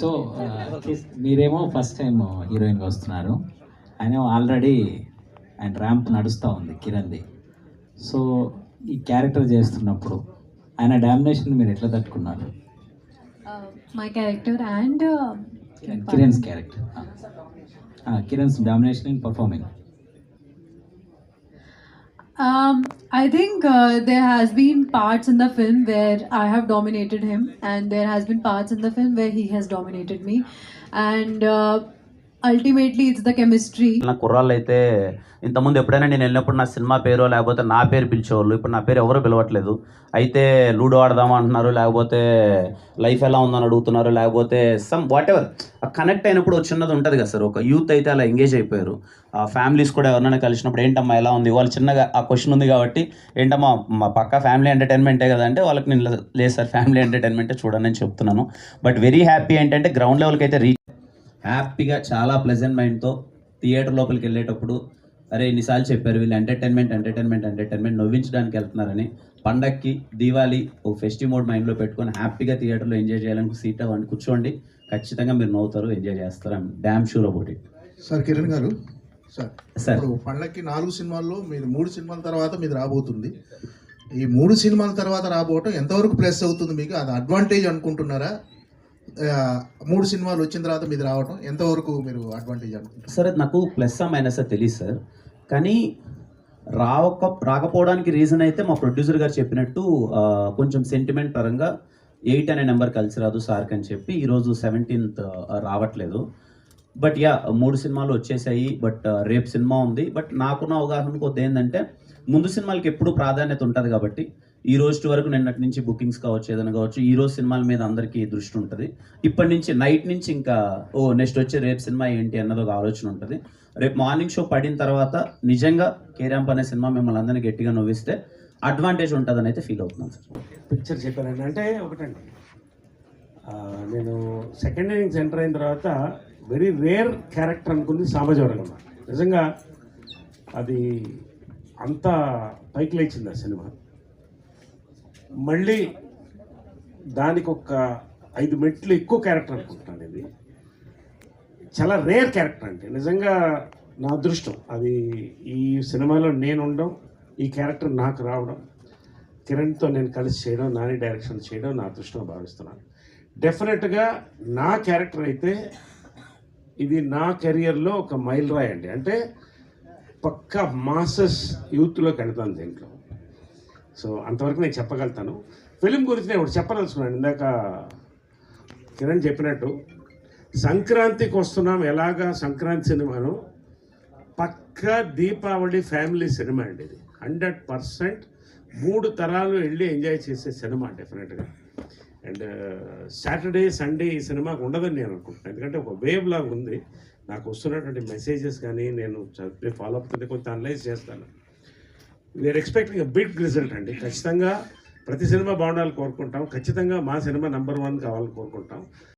So మీరేమో first time హీరోయిన్గా వస్తున్నారు. ఆయన ఆల్రెడీ ఆయన ర్యాంప్ నడుస్తూ ఉంది కిరణ్ది. సో ఈ క్యారెక్టర్ చేస్తున్నప్పుడు ఆయన డామినేషన్ మీరు ఎట్లా తట్టుకున్నారు? Uh, my character and uh, Kiran's character Kiran's domination in performing um, I think uh, there has been parts in the film where I have dominated him, and there has been parts in the film where he has dominated me, and uh, ultimately it's the chemistry నా కుర్రాళ్ళు అయితే ఇంతకుముందు ఎప్పుడైనా నేను వెళ్ళినప్పుడు నా cinema పేరు లేకపోతే నా పేరు పిలిచేవాళ్ళు. ఇప్పుడు నా పేరు ఎవరు పిలవట్లేదు. అయితే లూడో ఆడదామా అంటున్నారు లేకపోతే లైఫ్ ఎలా ఉందని అడుగుతున్నారు లేకపోతే సమ్ వాట్ ఎవర్ కనెక్ట్ అయినప్పుడు ఒక చిన్నది ఉంటుంది కదా సార్ ఒక యూత్ అయితే అలా ఎంగేజ్ అయిపోయారు. ఆ ఫ్యామిలీస్ కూడా ఎవరినైనా కలిసినప్పుడు ఏంటమ్మా ఎలా ఉంది? వాళ్ళు చిన్నగా ఆ క్వశ్చన్ ఉంది కాబట్టి ఏంటమ్మా మా పక్క ఫ్యామిలీ ఎంటర్టైన్మెంటే కదా అంటే వాళ్ళకి నేను లేదు సార్ ఫ్యామిలీ ఎంటర్టైన్మెంటే చూడండి అని చెప్తున్నాను. బట్ వెరీ హ్యాపీ ఏంటంటే గ్రౌండ్ లెవెల్కి అయితే రీచ్ హ్యాపీగా చాలా ప్లెజెంట్ మైండ్తో థియేటర్ లోపలికి వెళ్ళేటప్పుడు అరే ఇన్నిసార్లు చెప్పారు వీళ్ళు ఎంటర్టైన్మెంట్ ఎంటర్టైన్మెంట్ ఎంటర్టైన్మెంట్ నవ్వించడానికి వెళ్తున్నారని పండక్కి దీవాలి ఒక ఫెస్టివ్ మోడ్ మైండ్లో పెట్టుకొని హ్యాపీగా థియేటర్లో ఎంజాయ్ చేయాలని సీట్ అవ్వండి కూర్చోండి. ఖచ్చితంగా మీరు నవ్వుతారు ఎంజాయ్ చేస్తారు. Damn sure about it sir Kiran గారు సార్ సార్ పండక్కి నాలుగు సినిమాల్లో మీరు మూడు సినిమాల తర్వాత మీది రాబోతుంది. ఈ మూడు సినిమాల తర్వాత రాబోవటం ఎంతవరకు ప్లస్ అవుతుంది మీకు? అది అడ్వాంటేజ్ అనుకుంటున్నారా? మూడు సినిమాలు వచ్చిన తర్వాత మీది రావటం ఎంతవరకు మీరు అడ్వాంటేజ్ అనుకుంటున్నారు? సార్ నాకు ప్లస్ మైనస్ తెలియదు సార్. కానీ రావక రాకపోవడానికి రీజన్ అయితే మా ప్రొడ్యూసర్ గారు చెప్పినట్టు కొంచెం సెంటిమెంట్ పరంగా ఎయిట్ అనే నెంబర్ కలిసి రాదు సార్కి అని చెప్పి ఈరోజు సెవెంటీన్త్ రావట్లేదు. బట్ యా మూడు సినిమాలు వచ్చేసాయి. బట్ రేపు సినిమా ఉంది. బట్ నాకున్న అవగాహన కొద్ది ఏంటంటే ముందు సినిమాలకి ఎప్పుడు ప్రాధాన్యత ఉంటుంది కాబట్టి ఈ రోజు వరకు నిన్నటి నుంచి బుకింగ్స్ కావచ్చు ఏదైనా కావచ్చు ఈ రోజు సినిమాల మీద అందరికీ దృష్టి ఉంటుంది. ఇప్పటి నుంచి నైట్ నుంచి ఇంకా ఓ నెక్స్ట్ వచ్చే రేపు సినిమా ఏంటి అన్నది ఒక ఆలోచన ఉంటుంది. రేపు మార్నింగ్ షో పడిన తర్వాత నిజంగా కేరాంప్ అనే సినిమా మిమ్మల్ని అందరినీ గట్టిగా నవ్విస్తే అడ్వాంటేజ్ ఉంటుందని అయితే ఫీల్ అవుతున్నాను సార్. పిక్చర్ చెప్పారండి అంటే ఒకటండి. నేను సెకండ్ ఇన్నింగ్స్ ఎంటర్ అయిన తర్వాత వెరీ రేర్ క్యారెక్టర్ అనుకుంది సామాజవర్గం నిజంగా అది అంత పైకి లేచింది ఆ సినిమా. మళ్ళీ దానికి ఒక ఐదు మెట్లు ఎక్కువ క్యారెక్టర్ అనుకుంటున్నాను ఇది చాలా రేర్ క్యారెక్టర్ అంటే నిజంగా నా అదృష్టం. అది ఈ సినిమాలో నేను ఉండడం ఈ క్యారెక్టర్ నాకు రావడం కిరణ్తో నేను కలిసి చేయడం నాని డైరెక్షన్ చేయడం నా అదృష్టం భావిస్తున్నాను. డెఫినెట్గా నా క్యారెక్టర్ అయితే ఇది నా కెరియర్లో ఒక మైల్ రాయ్ అండి. అంటే పక్క మాసెస్ యూత్లోకి వెళ్తాను దీంట్లో. సో అంతవరకు నేను చెప్పగలుగుతాను. ఫిలిం గురించి నేను ఒకటి చెప్పదలుచుకున్నాను. ఇందాక కిరణ్ చెప్పినట్టు సంక్రాంతికి వస్తున్నాం ఎలాగా సంక్రాంతి సినిమాను? పక్క దీపావళి ఫ్యామిలీ సినిమా అండి ఇది. హండ్రెడ్ పర్సెంట్ మూడు తరాలు వెళ్ళి ఎంజాయ్ చేసే సినిమా డెఫినెట్గా. అండ్ సాటర్డే సండే ఈ సినిమాకు ఉండదని నేను అనుకుంటున్నాను. ఎందుకంటే ఒక వేవ్ లాగా ఉంది. నాకు వస్తున్నటువంటి మెసేజెస్ కానీ నేను చదివి ఫాలో అప్ కొంత అనలైజ్ చేస్తాను. వీఆర్ ఎక్స్పెక్టింగ్ బిగ్ రిజల్ట్ అండి. ఖచ్చితంగా ప్రతి సినిమా బాగుండాలని కోరుకుంటాం. ఖచ్చితంగా మా సినిమా నెంబర్ వన్ కావాలని కోరుకుంటాం.